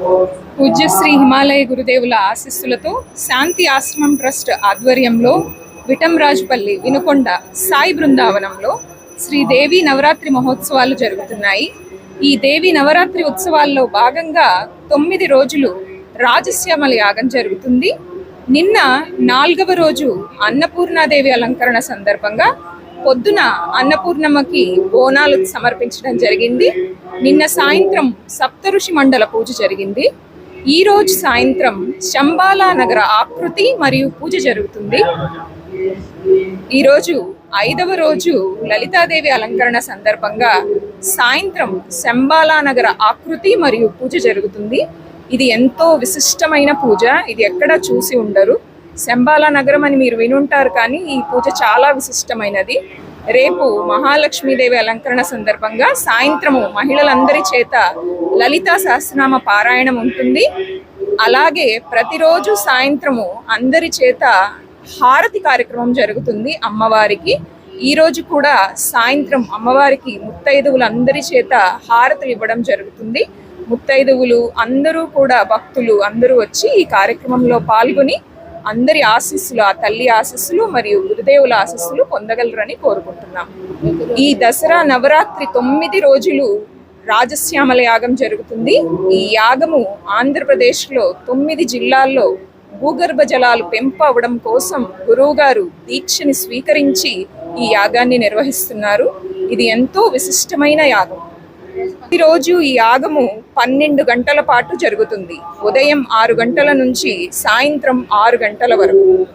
పూజ్య శ్రీ హిమాలయ గురుదేవుల ఆశీస్సులతో శాంతి ఆశ్రమం ట్రస్ట్ ఆధ్వర్యంలో విటంరాజుపల్లి వినుకొండ సాయి బృందావనంలో శ్రీదేవి నవరాత్రి మహోత్సవాలు జరుగుతున్నాయి. ఈ దేవి నవరాత్రి ఉత్సవాల్లో భాగంగా తొమ్మిది రోజులు రాజశ్యామల యాగం జరుగుతుంది. నిన్న నాలుగవ రోజు అన్నపూర్ణాదేవి అలంకరణ సందర్భంగా పొద్దున అన్నపూర్ణమ్మకి బోనాలు సమర్పించడం జరిగింది. నిన్న సాయంత్రం సప్తఋషి మండల పూజ జరిగింది. ఈ రోజు సాయంత్రం శంబాలా నగర ఆకృతి మరియు పూజ జరుగుతుంది. ఈరోజు ఐదవ రోజు లలితాదేవి అలంకరణ సందర్భంగా సాయంత్రం శంబాలా నగర ఆకృతి మరియు పూజ జరుగుతుంది. ఇది ఎంతో విశిష్టమైన పూజ. ఇది ఎక్కడ చూసి ఉండరు. శంబాలా నగరం అని మీరు వినుంటారు కానీ ఈ పూజ చాలా విశిష్టమైనది. రేపు మహాలక్ష్మీదేవి అలంకరణ సందర్భంగా సాయంత్రము మహిళలందరి చేత లలితా సహస్రనామ పారాయణం ఉంటుంది. అలాగే ప్రతిరోజు సాయంత్రము అందరి చేత హారతి కార్యక్రమం జరుగుతుంది అమ్మవారికి. ఈరోజు కూడా సాయంత్రం అమ్మవారికి ముత్తైదువులందరి చేత హారతులు ఇవ్వడం జరుగుతుంది. ముత్తైదువులు అందరూ కూడా భక్తులు అందరూ వచ్చి ఈ కార్యక్రమంలో పాల్గొని అందరి ఆశీస్సులు ఆ తల్లి ఆశీస్సులు మరియు గురుదేవుల ఆశీస్సులు పొందగలరని కోరుకుంటున్నాం. ఈ దసరా నవరాత్రి తొమ్మిది రోజులు రాజశ్యామల యాగం జరుగుతుంది. ఈ యాగము ఆంధ్రప్రదేశ్లో తొమ్మిది జిల్లాల్లో భూగర్భ జలాలు పెంపు అవడం కోసం గురువుగారు దీక్షని స్వీకరించి ఈ యాగాన్ని నిర్వహిస్తున్నారు. ఇది ఎంతో విశిష్టమైన యాగం. ఈరోజు ఈ యాగము పన్నెండు గంటల పాటు జరుగుతుంది. ఉదయం ఆరు గంటల నుంచి సాయంత్రం ఆరు గంటల వరకు.